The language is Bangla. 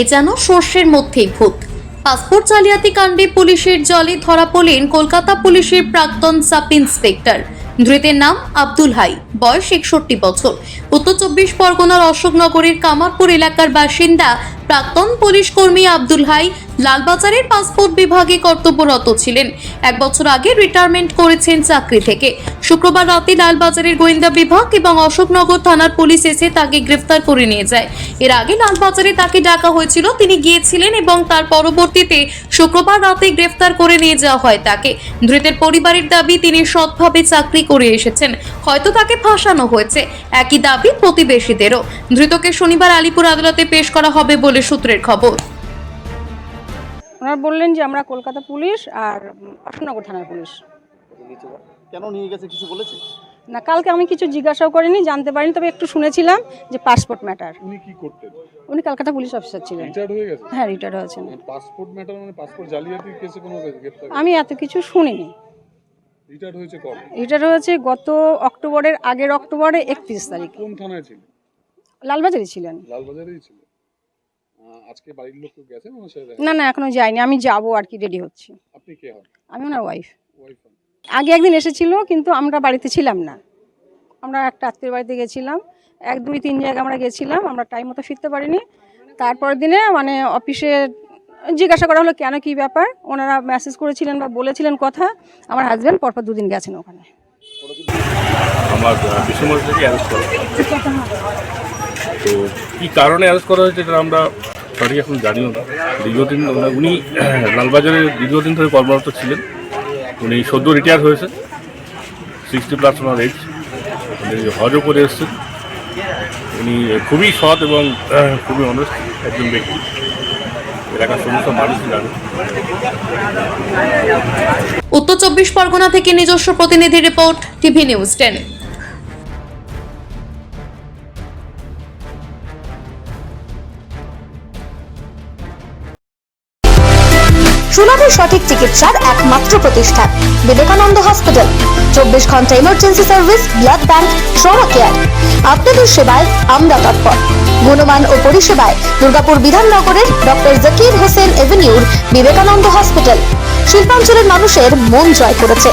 এ যেন সর্ষের মধ্যেই ভূত। পাসপোর্ট জালিয়াতি কাণ্ডে পুলিশের জলে ধরা পড়লেন কলকাতা পুলিশের প্রাক্তন সাব ইন্সপেক্টর। ধৃতের নাম আব্দুল হাই, বয়স একষট্টি বছর। উত্তর চব্বিশ পরগনার অশোকনগরের কামারপুর এলাকার বাসিন্দা প্রাক্তন পুলিশ কর্মী আব্দুল হাই লালবাজারের পাসপোর্ট বিভাগে কর্তব্যরত ছিলেন। এক বছর আগে রিটায়ারমেন্ট করেছেন চাকরি থেকে। শুক্রবার রাতে লালবাজারের গোয়েন্দা বিভাগ এবং অশোকনগর থানার পুলিশ এসে তাকে গ্রেফতার করে নিয়ে যায়। এর আগে লালবাজারে তাকে ডাকা হয়েছিল, তিনি গিয়েছিলেন এবং তার পরবর্তীতে শুক্রবার রাতে গ্রেফতার করে নিয়ে যাওয়া হয় তাকে। ধৃতের পরিবারের দাবি, তিনি সৎভাবে চাকরি করে এসেছেন। হয়তো তাকে ফাঁসানো হয়েছে। একই দাবি প্রতিবেশীদেরও। ধৃতকে শনিবার আলিপুর আদালতে পেশ করা হবে বলে সূত্রের খবর। ওনারা বললেন যে আমরা কলকাতা পুলিশ আর অশোকনগর থানার পুলিশ। কেন নিয়ে গেছে কিছু বলেছে? না কালকে আমি কিছু জিজ্ঞাসাও করিনি জানতে পারিনি তবে একটু শুনেছিলাম যে পাসপোর্ট ম্যাটার। উনি কি করতেন? উনি কলকাতা পুলিশ অফিসার ছিলেন। রিটায়ার্ড হয়ে গেছে হ্যাঁ রিটায়ার হয়েছেন। পাসপোর্ট ম্যাটার মানে পাসপোর্ট জালিয়াতির কেসে কোনো গ্রেপ্তার? আমি এত কিছু শুনিনি। রিটায়ার্ড হয়েছে কবে? রিটায়ার হয়েছে গত অক্টোবরের আগের অক্টোবরে একত্রিশ তারিখ। কোন থানায় ছিল লালবাজারে ছিলেন। লালবাজারেই ছিল আহ, আজকে বাড়ির লোক কেউ গেছে? ওনার সাথে না না এখনও যাইনি আমি যাব আর কি রেডি হচ্ছি। আপনি কে হন? আমি ওনার ওয়াইফ ওয়াইফ আগে একদিন এসেছিল কিন্তু আমরা বাড়িতে ছিলাম না। আমরা একটা আত্মীয় বাড়িতে গেছিলাম। এক দুই তিন জায়গায় আমরা গেছিলাম। আমরা টাইম মতো ফিরতে পারিনি। তারপরের দিনে মানে অফিসে জিজ্ঞাসা করা হলো কেন কী ব্যাপার? ওনারা মেসেজ করেছিলেন বা বলেছিলেন কথা। আমার হাজব্যান্ড পরপর দুদিন গেছেন ওখানে। আমার ডিসেম্বর থেকে অ্যারেস্ট করা হয়। তো কী কারণে অ্যারেস্ট করা হয়েছে এটা আমরা সঠিক এখন জানিও না। দীর্ঘদিন উনি লালবাজারে দীর্ঘদিন ধরে কর্মরত ছিলেন। উনি সদ্য রিটায়ার হয়েছে সিক্সটি প্লাস ওনার এজ উনি হজও করে এসেছেন। উনি খুবই সৎ এবং খুবই অনেস্ট একজন ব্যক্তি। এলাকার সমস্ত মানুষ জানে। উত্তর চব্বিশ পরগনা থেকে নিজস্ব প্রতিনিধি রিপোর্ট টিভি নিউজ টেন সুলভের সঠিক চিকিৎসার একমাত্র প্রতিষ্ঠান, বিবেকানন্দ হসপিটাল। চব্বিশ ঘণ্টা emergency service blood bank trauma care আপনাদের সেবায় আমরা তৎপর। গুণমান ও পরিষেবায় দুর্গাপুর বিধাননগরের ডক্টর জাকির হোসেন এভিনিউর বিবেকানন্দ হসপিটাল। শিল্পাঞ্চলের মানুষের মন জয় করেছে।